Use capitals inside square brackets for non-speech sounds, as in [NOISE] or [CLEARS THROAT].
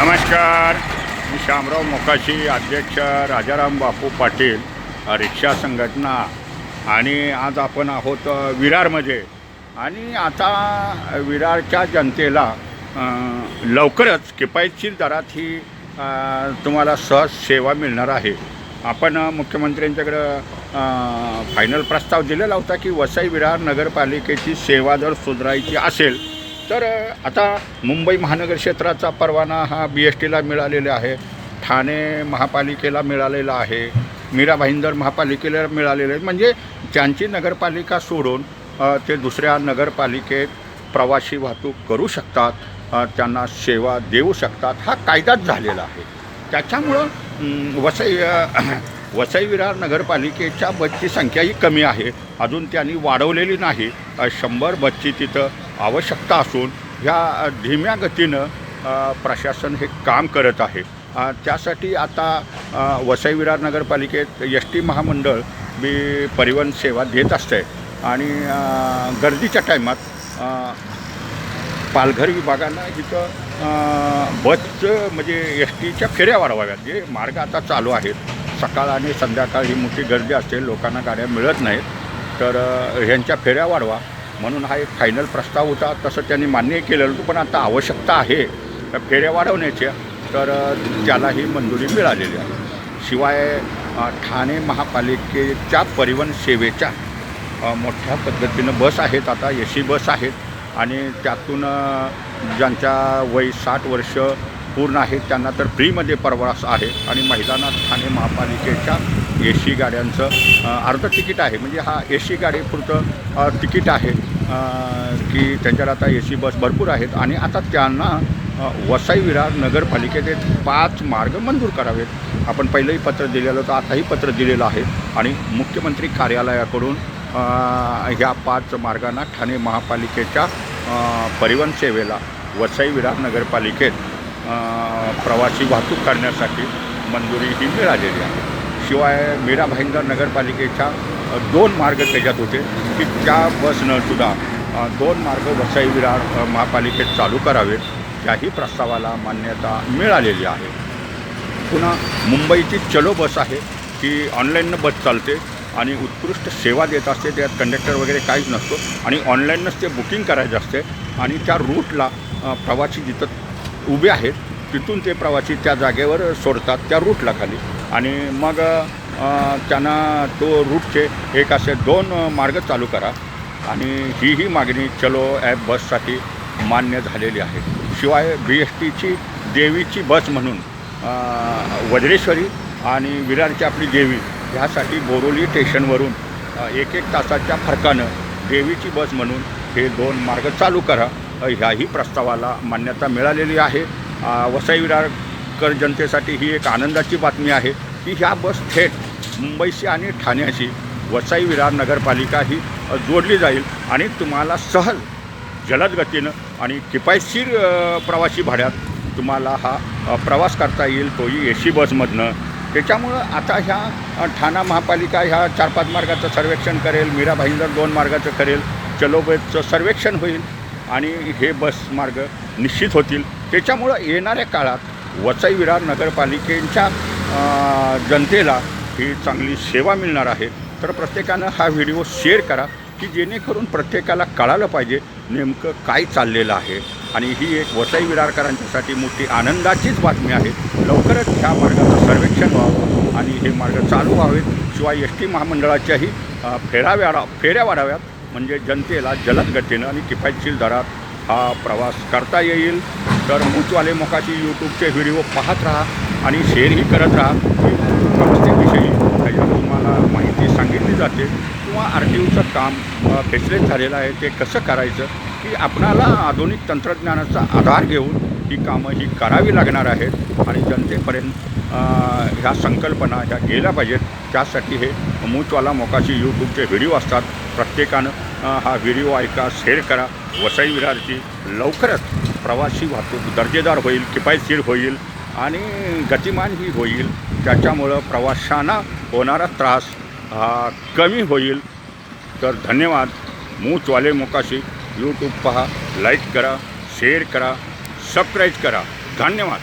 नमस्कार. मी शामराव मोकाशी अध्यक्ष राजाराम बापू पाटील रिक्षा संघटना. आणि आज आपण आहोत विरारमध्ये. आणि आता विरारच्या जनतेला लवकरच किफायतशीर दरात ही तुम्हाला सहज सेवा मिळणार आहे. आपण मुख्यमंत्र्यांच्याकडं फायनल प्रस्ताव दिलेला होता की वसई विरार नगरपालिकेची सेवा जर सुधारायची असेल तर आता मुंबई महानगर क्षेत्राचा परवाना हा बी एस टीला मिळालेला आहे. ठाणे महापालिकेला मिळालेला आहे. मीरा भाईंदर महापालिकेला मिळालेलं आहे. म्हणजे त्यांची नगरपालिका सोडून ते दुसऱ्या नगरपालिकेत प्रवासी वाहतूक करू शकतात त्यांना सेवा देऊ शकतात हा कायदाच झालेला आहे. त्याच्यामुळं वसई [CLEARS THROAT] वसई विरार नगरपालिकेच्या बसची संख्याही कमी आहे. अजून त्यांनी वाढवलेली नाही. शंभर बसची तिथं आवश्यकता असून ह्या धीम्या गतीनं प्रशासन हे काम करत आहे. त्यासाठी आता वसई विरार नगरपालिकेत एस टी महामंडळ मी परिवहन सेवा देत असते आणि गर्दीच्या टायमात पालघर विभागानं इथं बसचं म्हणजे एस टीच्या फेऱ्या वाढवाव्यात. जे मार्ग आता चालू आहेत. सकाळ आणि संध्याकाळ ही मोठी गर्दी असते. लोकांना गाड्या मिळत नाहीत. तर ह्यांच्या फेऱ्या वाढवा. म्हणून हा एक फायनल प्रस्ताव होता. तसं त्यांनी मान्य केलेलं होतं पण आता आवश्यकता आहे. फेऱ्या वाढवण्याच्या तर अ, त्यालाही मंजुरी मिळालेली आहे. शिवाय ठाणे महापालिकेच्या परिवहन सेवेच्या मोठ्या पद्धतीनं बस आहेत. आता ए सी बस आहेत आणि त्यातून ज्यांच्या वय साठ वर्ष पूर्ण आहेत त्यांना तर फ्रीमध्ये परवास आहे. आणि महिलांना ठाणे महापालिकेच्या ए सी गाड्यांचं अर्ध तिकीट आहे. म्हणजे हा ए सी गाडीपुरतं पुरतं तिकीट आहे. की त्यांच्याकडे आता ए सी बस भरपूर आहेत आणि आता त्यांना वसाई वसई विरार नगरपालिकेचे पाच मार्ग मंजूर करावेत. आपण पहिलंही पत्र दिलेलं होतं आताही पत्र दिलेलं आहे. आणि मुख्यमंत्री कार्यालयाकडून ह्या पाच मार्गांना ठाणे महापालिकेच्या परिवहन सेवेला वसई विरार नगरपालिकेत प्रवासी वाहतूक करण्यासाठी मंजुरी ही मिळालेली आहे. शिवाय मीरा भाईंदर नगरपालिकेच्या दोन मार्ग त्याच्यात होते. की त्या बसनं सुद्धा दोन मार्ग वसई विरार महापालिकेत चालू करावेत त्याही प्रस्तावाला मान्यता मिळालेली आहे. पुन्हा मुंबईची चलो बस आहे ती ऑनलाईननं बस चालते आणि उत्कृष्ट सेवा देत असते त्यात कंडक्टर वगैरे काहीच नसतो आणि ऑनलाईनच ते बुकिंग करायचं असते आणि त्या रूटला प्रवासी जिथं उभे आहेत तिथून ते प्रवासी त्या जागेवर सोडतात त्या रूटला खाली. आणि मग त्यांना तो रूटचे एक असे दोन मार्ग चालू करा. आणि ही ही मागणी चलो ॲप बससाठी मान्य झालेली आहे. शिवाय बी एस टीची देवीची बस म्हणून वज्रेश्वरी आणि विरारची आपली देवी ह्यासाठी बोरोली स्टेशनवरून एक एक तासाच्या फरकानं देवीची बस म्हणून हे दोन मार्ग चालू करा. ह्याही प्रस्तावाला मान्यता मिळालेली आहे. वसई विरार विरारकर जनतेसाठी ही एक आनंदाची बातमी आहे की ह्या बस थेट मुंबईशी आणि ठाण्याशी वसई विरार नगरपालिका ही जोडली जाईल आणि तुम्हाला सहज जलद गतीनं आणि किफायतशीर प्रवासी भाड्यात तुम्हाला हा प्रवास करता येईल तोही ए सी बसमधनं. त्याच्यामुळं आता ह्या ठाणा महापालिका ह्या चार पाच मार्गाचं सर्वेक्षण करेल मीरा भाईंदर दोन मार्गाचं करेल चलोबेचं सर्वेक्षण होईल आणि हे बस मार्ग निश्चित होतील. त्याच्यामुळं येणाऱ्या काळात वसई विरार नगरपालिकेच्या जनतेला ही चांगली सेवा मिळणार आहे. तर प्रत्येकानं हा व्हिडिओ शेअर करा की जेणेकरून प्रत्येकाला कळालं पाहिजे नेमकं काय चाललेलं आहे. आणि ही एक वसई विरारकरांच्यासाठी मोठी आनंदाचीच बातमी आहे. लवकरच ह्या मार्गाचं सर्वेक्षण व्हावं आणि हे मार्ग चालू व्हावेत. शिवाय एस टी महामंडळाच्याही फेराव्या फेऱ्या फेऱ्या वाढाव्यात. म्हणजे जनतेला जलद गतीनं आणि किफायतशीर दरात हा प्रवास करता येईल. तर मूचवाले मोकाशी यूट्यूबचे व्हिडिओ पाहत राहा आणि शेअरही करत राहा. की व्यवस्थेविषयी त्याच्यात तुम्हाला माहिती सांगितली जाते. किंवा आर टी ओचं काम फेसलेस झालेलं आहे. ते कसं करायचं? की आपणाला आधुनिक तंत्रज्ञानाचा आधार घेऊन ही कामं ही करावी लागणार आहेत. आणि जनतेपर्यंत ह्या संकल्पना ह्या गेल्या पाहिजेत. त्यासाठी हे मूचवाला मोकाशी यूट्यूबचे व्हिडिओ असतात. प्रत्येकानं हा व्हिडिओ ऐका शेअर करा. वसई विरारची लवकरच प्रवासी वाहतूक दर्जेदार होईल किफायतशीर होईल आणि गतिमानही होईल. त्याच्यामुळं प्रवाशांना होणारा त्रास हा कमी होईल. तर धन्यवाद. मूचवाले मोकाशी. यूट्यूब पहा लाईक करा शेअर करा सबस्क्राईब करा. धन्यवाद.